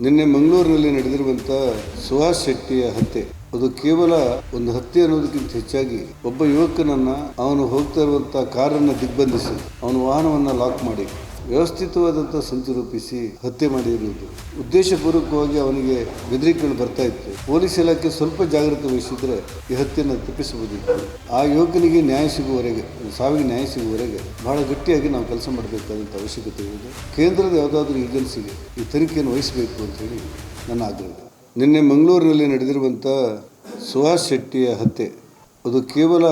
ನಿನ್ನೆ ಮಂಗಳೂರಿನಲ್ಲಿ ನಡೆದಿರುವಂಥ ಸುಹಾಸ್ ಶೆಟ್ಟಿಯ ಹತ್ಯೆ. ಅದು ಕೇವಲ ಒಂದು ಹತ್ಯೆ ಅನ್ನೋದಕ್ಕಿಂತ ಹೆಚ್ಚಾಗಿ ಒಬ್ಬ ಯುವಕನನ್ನ ಅವನು ಹೋಗ್ತಾ ಇರುವಂತಹ ಕಾರನ್ನು ದಿಗ್ಬಂಧಿಸಿ ಅವನ ವಾಹನವನ್ನ ಲಾಕ್ ಮಾಡಿ ವ್ಯವಸ್ಥಿತವಾದಂಥ ಸಂಚು ರೂಪಿಸಿ ಹತ್ಯೆ ಮಾಡಿರುವುದು. ಉದ್ದೇಶಪೂರ್ವಕವಾಗಿ ಅವನಿಗೆ ಬೆದರಿಕೆಗಳು ಬರ್ತಾ ಇತ್ತು. ಪೊಲೀಸ್ ಇಲಾಖೆ ಸ್ವಲ್ಪ ಜಾಗೃತಿ ವಹಿಸಿದ್ರೆ ಈ ಹತ್ಯೆಯನ್ನು ತಪ್ಪಿಸಬಹುದಿತ್ತು. ಆ ಯುವಕನಿಗೆ ನ್ಯಾಯ ಸಿಗುವವರೆಗೆ, ಸಾವಿಗೆ ನ್ಯಾಯ ಸಿಗುವವರೆಗೆ ಬಹಳ ಗಟ್ಟಿಯಾಗಿ ನಾವು ಕೆಲಸ ಮಾಡಬೇಕಾದಂಥ ಅವಶ್ಯಕತೆ ಇದೆ ಕೇಂದ್ರದ ಯಾವುದಾದ್ರೂ ಏಜೆನ್ಸಿಗೆ ಈ ತನಿಖೆಯನ್ನು ವಹಿಸಬೇಕು ಅಂತ ಹೇಳಿ ನನ್ನ ಆಗ್ರಹ ನಿನ್ನೆ ಮಂಗಳೂರಿನಲ್ಲಿ ನಡೆದಿರುವಂಥ ಸುಹಾಸ್ ಶೆಟ್ಟಿಯ ಹತ್ಯೆ. ಅದು ಕೇವಲ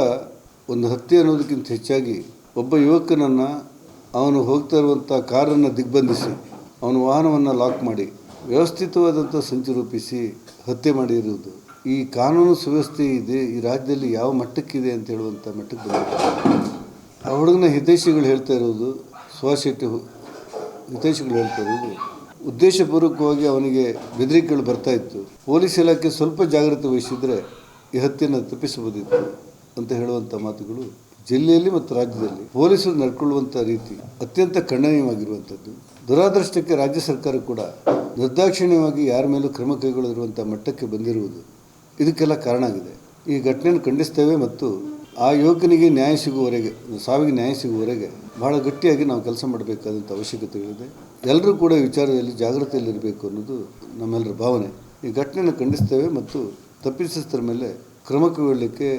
ಒಂದು ಹತ್ಯೆ ಅನ್ನೋದಕ್ಕಿಂತ ಹೆಚ್ಚಾಗಿ ಒಬ್ಬ ಯುವಕನನ್ನು ಅವನು ಹೋಗ್ತಾ ಇರುವಂಥ ಕಾರನ್ನು ದಿಗ್ಬಂಧಿಸಿ ಅವನ ವಾಹನವನ್ನು ಲಾಕ್ ಮಾಡಿ ವ್ಯವಸ್ಥಿತವಾದಂಥ ಸಂಚು ರೂಪಿಸಿ ಹತ್ಯೆ ಮಾಡಿರುವುದು. ಈ ಕಾನೂನು ಸುವ್ಯವಸ್ಥೆ ಇದೆ, ಈ ರಾಜ್ಯದಲ್ಲಿ ಯಾವ ಮಟ್ಟಕ್ಕಿದೆ ಅಂತ ಹೇಳುವಂಥ ಮಟ್ಟಕ್ಕೆ ಬಂದಿದೆ. ಆ ಹುಡುಗನ ಹಿತೈಷಿಗಳು ಹೇಳ್ತಾ ಇರೋದು ಸ್ವಶೆಟ್ಟಿ ಹಿತೈಷಿಗಳು ಹೇಳ್ತಾ ಇರೋದು ಉದ್ದೇಶಪೂರ್ವಕವಾಗಿ ಅವನಿಗೆ ಬೆದರಿಕೆಗಳು ಬರ್ತಾ ಇತ್ತು. ಪೊಲೀಸ್ ಇಲಾಖೆ ಸ್ವಲ್ಪ ಜಾಗೃತಿ ವಹಿಸಿದರೆ ಈ ಹತ್ಯೆಯನ್ನು ತಪ್ಪಿಸಬಹುದಿತ್ತು ಅಂತ ಹೇಳುವಂಥ ಮಾತುಗಳು ಜಿಲ್ಲೆಯಲ್ಲಿ ಮತ್ತು ರಾಜ್ಯದಲ್ಲಿ ಪೊಲೀಸರು ನಡ್ಕೊಳ್ಳುವಂಥ ರೀತಿ ಅತ್ಯಂತ ಖಂಡನೀಯವಾಗಿರುವಂಥದ್ದು ದುರಾದೃಷ್ಟಕ್ಕೆ ರಾಜ್ಯ ಸರ್ಕಾರ ಕೂಡ ನಿರ್ದಾಕ್ಷಿಣ್ಯವಾಗಿ ಯಾರ ಮೇಲೂ ಕ್ರಮ ಕೈಗೊಳ್ಳದಿರುವಂಥ ಮಟ್ಟಕ್ಕೆ ಬಂದಿರುವುದು ಇದಕ್ಕೆಲ್ಲ ಕಾರಣ ಆಗಿದೆ. ಈ ಘಟನೆಯನ್ನು ಖಂಡಿಸ್ತೇವೆ ಮತ್ತು ಆ ಯುವಕನಿಗೆ ನ್ಯಾಯ ಸಿಗುವವರೆಗೆ, ಸಾವಿಗೆ ನ್ಯಾಯ ಸಿಗುವವರೆಗೆ ಬಹಳ ಗಟ್ಟಿಯಾಗಿ ನಾವು ಕೆಲಸ ಮಾಡಬೇಕಾದಂಥ ಅವಶ್ಯಕತೆಗಳಿದೆ. ಎಲ್ಲರೂ ಕೂಡ ವಿಚಾರದಲ್ಲಿ ಜಾಗೃತಿಯಲ್ಲಿರಬೇಕು ಅನ್ನೋದು ನಮ್ಮೆಲ್ಲರ ಭಾವನೆ. ಈ ಘಟನೆಯನ್ನು ಖಂಡಿಸ್ತೇವೆ ಮತ್ತು ತಪ್ಪಿಸಿದ ಮೇಲೆ ಕ್ರಮ ಕೈಗೊಳ್ಳಲಿಕ್ಕೆ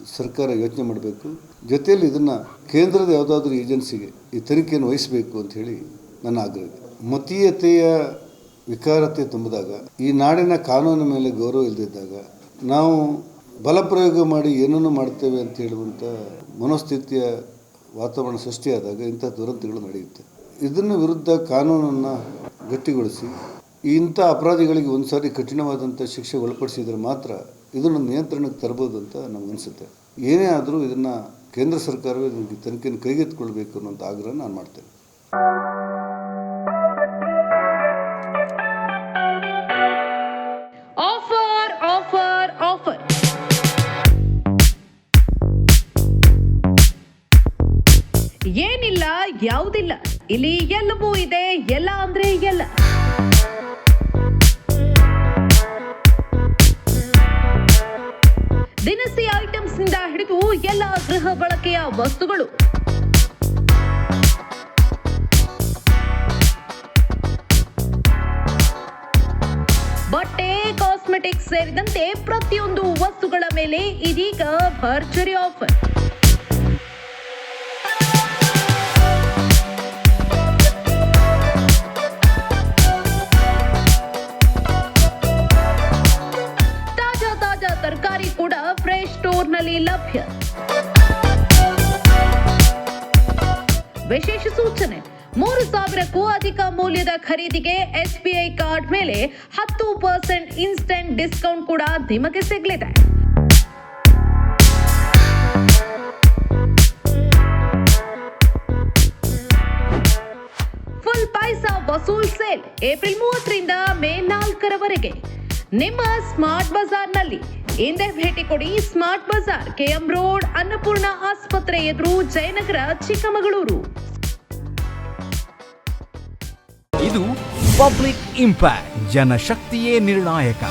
ಸರ್ಕಾರ ಯೋಚನೆ ಮಾಡಬೇಕು ಜೊತೆಯಲ್ಲಿ ಇದನ್ನು ಕೇಂದ್ರದ ಯಾವುದಾದ್ರೂ ಏಜೆನ್ಸಿಗೆ ಈ ತನಿಖೆಯನ್ನು ವಹಿಸಬೇಕು ಅಂತ ಹೇಳಿ ನನ್ನ ಆಗ್ರಹ. ಮತೀಯತೆಯ ವಿಕಾರತೆ ತುಂಬಿದಾಗ, ಈ ನಾಡಿನ ಕಾನೂನಿನ ಮೇಲೆ ಗೌರವ ಇಲ್ಲದಿದ್ದಾಗ ನಾವು ಬಲಪ್ರಯೋಗ ಮಾಡಿ ಏನನ್ನು ಮಾಡ್ತೇವೆ ಅಂತ ಹೇಳುವಂಥ ಮನೋಸ್ಥಿತಿಯ ವಾತಾವರಣ ಸೃಷ್ಟಿಯಾದಾಗ ಇಂಥ ದುರಂತಗಳು ನಡೆಯುತ್ತೆ ಇದನ್ನು ವಿರುದ್ಧ ಕಾನೂನನ್ನು ಗಟ್ಟಿಗೊಳಿಸಿ ಇಂಥ ಅಪರಾಧಿಗಳಿಗೆ ಒಂದು ಸಾರಿ ಕಠಿಣವಾದಂಥ ಶಿಕ್ಷೆ ಒಳಪಡಿಸಿದರೆ ಮಾತ್ರ ಇದನ್ನು ನಿಯಂತ್ರಣಕ್ಕೆ ತರ್ಬೋದು ಅಂತ ನಮಗನ್ಸುತ್ತೆ ಏನೇ ಆದರೂ ಇದನ್ನು ಕೇಂದ್ರ ಸರ್ಕಾರವೇ ಇದಕ್ಕೆ ತನಿಖೆಯನ್ನು ಕೈಗೆತ್ತಿಕೊಳ್ಬೇಕು ಅನ್ನೋಂಥ ಆಗ್ರಹ ನಾನು ಮಾಡ್ತೇನೆ. ಆಫರ್ ಆಫರ್ ಆಫರ್ ಏನಿಲ್ಲ, ಯಾವುದಿಲ್ಲ. ಇಲ್ಲಿ ಎಲ್ಲವೂ ಇದೆ, ಎಲ್ಲ ಅಂದ್ರೆ ಎಲ್ಲ. ಐಟಮ್ಸ್ನಿಂದ ಹಿಡಿದು ಎಲ್ಲ ಗೃಹ ಬಳಕೆಯ ವಸ್ತುಗಳು. ಬಟ್ಟೆ, ಕಾಸ್ಮೆಟಿಕ್ಸ್ ಸೇರಿದಂತೆ ಪ್ರತಿಯೊಂದು ವಸ್ತುಗಳ ಮೇಲೆ ಇದೀಗ ಭರ್ಜರಿ ಆಫರ್. ಸ್ಟೋರ್ನಲ್ಲಿ ಲಭ್ಯ. ವಿಶೇಷ ಸೂಚನೆ. ಮೂರು ಸಾವಿರಕ್ಕೂ ಅಧಿಕ ಮೌಲ್ಯದ ಖರೀದಿಗೆ ಎಸ್ಬಿಐ ಕಾರ್ಡ್ ಮೇಲೆ ಹತ್ತು ಪರ್ಸೆಂಟ್ ಇನ್ಸ್ಟೆಂಟ್ ಡಿಸ್ಕೌಂಟ್ ಕೂಡ ನಿಮಗೆ ಸಿಗಲಿದೆ. Full paisa vasool sale April ಮೂವತ್ತರಿಂದ ಮೇ ನಾಲ್ಕರವರೆಗೆ. ನಿಮ್ಮ ಸ್ಮಾರ್ಟ್ ಬಜಾರ್ನಲ್ಲಿ ಹಿಂದೆ ಭೇಟಿ ಕೊಡಿ smart bazaar, KM road, Annapurna ಆಸ್ಪತ್ರೆ ಎದುರು ಜಯನಗರ, ಚಿಕ್ಕಮಗಳೂರು. ಇದು ಪಬ್ಲಿಕ್ ಇಂಪ್ಯಾಕ್ಟ್, ಜನಶಕ್ತಿಯೇ ನಿರ್ಣಾಯಕ.